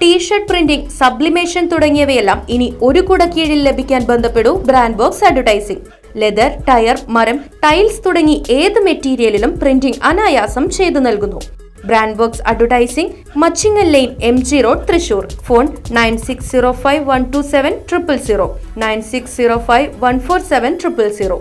t shirt printing sublimation തുടങ്ങിയവയെല്ലാം ഇനി ഒരു കുട കീഴിൽ ലഭിക്കാൻ ബന്ധപ്പെടൂ brand box advertising leather tyre മരം ടൈൽസ് തുടങ്ങി ഏത് മെറ്റീരിയലിലും പ്രിന്റിംഗ് അനായാസം ചെയ്തു നൽകുന്നു. Brand box advertising Machingal line M G road Thrissur. Phone nine six zero five one two seven triple zero nine six zero five one four seven triple zero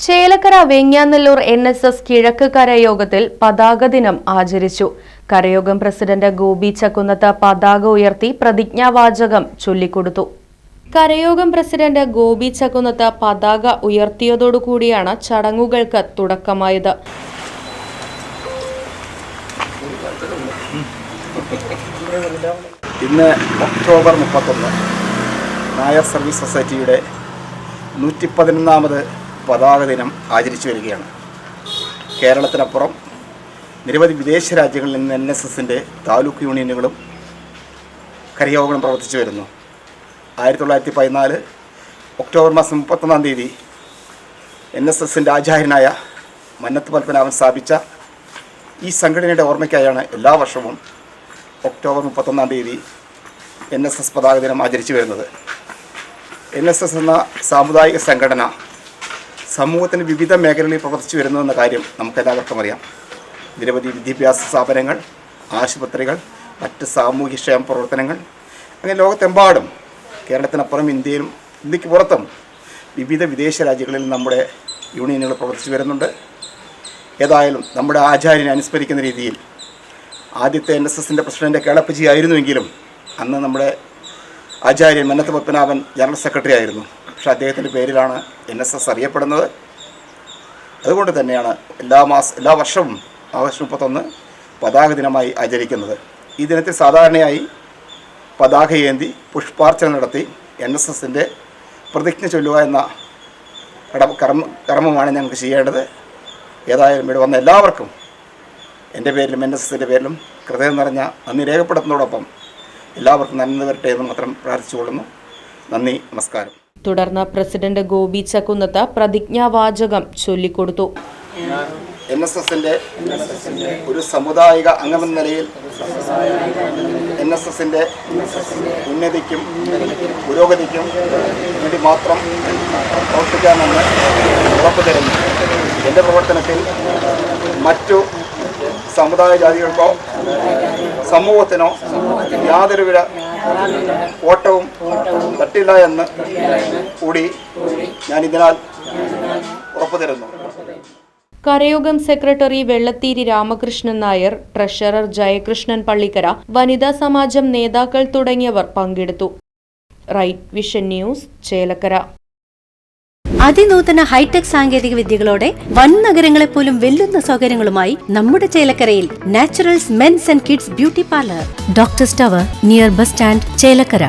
Chelakkara Vengannallur N S S കിഴക്ക് കരയോഗത്തിൽ പതാക ദിനം ആചരിച്ചു. കരയോഗം president Gopi Chakkunnath പതാക ഉയർത്തി പ്രതിജ്ഞാവാചകം ചൊല്ലിക്കൊടുത്തു. കരയോഗം president Gopi Chakkunnath പതാക ഉയർത്തിയതോടുകൂടിയാണ് ചടങ്ങുകൾക്ക് തുടക്കമായത്. ഇന്ന് ഒക്ടോബർ മുപ്പത്തൊന്ന് നായർ സർവീസ് സൊസൈറ്റിയുടെ നൂറ്റി പതിനൊന്നാമത് പതാക ദിനം ആചരിച്ചു വരികയാണ്. കേരളത്തിനപ്പുറം നിരവധി വിദേശ രാജ്യങ്ങളിൽ നിന്ന് എൻ എസ് എസിന്റെ താലൂക്ക് യൂണിയനുകളും കരയോഗങ്ങളും പ്രവർത്തിച്ചു വരുന്നു. ആയിരത്തി തൊള്ളായിരത്തി പതിനാല് ഒക്ടോബർ മാസം മുപ്പത്തൊന്നാം തീയതി എൻ എസ് എസിന്റെ ആചാര്യനായ മന്നത്ത് പത്മനാഭൻ സ്ഥാപിച്ച ഈ സംഘടനയുടെ ഓർമ്മയ്ക്കായാണ് എല്ലാ വർഷവും ഒക്ടോബർ മുപ്പത്തൊന്നാം തീയതി എൻ എസ് എസ് പതാക ദിനം ആചരിച്ചു വരുന്നത്. എൻ എസ് എസ് എന്ന സാമുദായിക സംഘടന സമൂഹത്തിന് വിവിധ മേഖലകളിൽ പ്രവർത്തിച്ചു വരുന്നു എന്ന കാര്യം നമുക്കെല്ലാവർക്കും അറിയാം. നിരവധി വിദ്യാഭ്യാസ സ്ഥാപനങ്ങൾ ആശുപത്രികൾ മറ്റ് സാമൂഹ്യക്ഷേമ പ്രവർത്തനങ്ങൾ. അങ്ങനെ ലോകത്തെമ്പാടും കേരളത്തിനപ്പുറം ഇന്ത്യയിലും ഇന്ത്യയ്ക്ക് പുറത്തും വിവിധ വിദേശ രാജ്യങ്ങളിൽ നമ്മുടെ യൂണിയനുകൾ പ്രവർത്തിച്ചു വരുന്നുണ്ട്. ഏതായാലും നമ്മുടെ ആചാര്യനെ അനുസ്മരിക്കുന്ന രീതിയിൽ ആദ്യത്തെ എൻ എസ് എസിന്റെ പ്രസിഡന്റ് കേളപ്പജി ആയിരുന്നുവെങ്കിലും അന്ന് നമ്മുടെ ആചാര്യൻ മന്നത്ത് പത്മനാഭൻ ജനറൽ സെക്രട്ടറി ആയിരുന്നു. പക്ഷേ അദ്ദേഹത്തിന്റെ പേരിലാണ് എൻ എസ് എസ് അറിയപ്പെടുന്നത്. അതുകൊണ്ട് തന്നെയാണ് എല്ലാ മാസം എല്ലാ വർഷവും ആഗസ്റ്റ് മുപ്പത്തൊന്ന് പതാക ദിനമായി ആചരിക്കുന്നത്. ഈ ദിനത്തിൽ സാധാരണയായി പതാക ഏന്തി പുഷ്പാർച്ചന നടത്തി എൻ എസ് എസിന്റെ പ്രതിജ്ഞ ചൊല്ലുക എന്ന കടമ കർമ്മ കർമ്മമാണ് ഞങ്ങൾക്ക് ചെയ്യേണ്ടത്. ഏതായാലും ഇവിടെ വന്ന എല്ലാവർക്കും എന്റെ പേരിലും എൻ എസ് എസിന്റെ പേരിലും ഹൃദയം നിറഞ്ഞ നന്ദി രേഖപ്പെടുത്തുന്നതോടൊപ്പം എല്ലാവർക്കും നന്ദി വരട്ടെ എന്ന് മാത്രം പ്രാർത്ഥിച്ചുകൊള്ളുന്നു. നന്ദി നമസ്കാരം. തുടർന്ന് പ്രസിഡന്റ് ഗോപി ചക്കുന്നത്ത് പ്രതിജ്ഞാവാചകം ചൊല്ലിക്കൊടുത്തു. എൻ എസ് എസിന്റെ ഒരു സമുദായിക അംഗമെന്ന നിലയിൽ എൻ എസ് എസിന്റെ ഉന്നതിക്കും പുരോഗതിക്കും വേണ്ടി മാത്രം പ്രവർത്തിക്കാമെന്ന് ഉറപ്പു തരുന്നു എന്റെ പ്രവർത്തനത്തിൽ മറ്റു സമുദായ ജാതികൾക്കോ സമൂഹത്തിനോ യാതൊരുവിധ ഓട്ടവും തട്ടില്ല എന്ന് കൂടി ഞാൻ ഇതിനാൽ ഉറപ്പു തരുന്നു കരയോഗം സെക്രട്ടറി വെള്ളത്തീരി രാമകൃഷ്ണൻ നായർ ട്രഷറർ ജയകൃഷ്ണൻ പള്ളിക്കര വനിതാ സമാജം നേതാക്കൾ തുടങ്ങിയവർ പങ്കെടുത്തു. Right vision news Chelakkara. അതിനൂതന hi tech സാങ്കേതിക വിദ്യകളോടെ വൻ നഗരങ്ങളെ പോലും വെല്ലുന്ന സൗകര്യങ്ങളുമായി നമ്മുടെ ചേലക്കരയിൽ naturals men's and kids beauty parlour. Doctor സ്റ്റവർ near bus stand Chelakkara.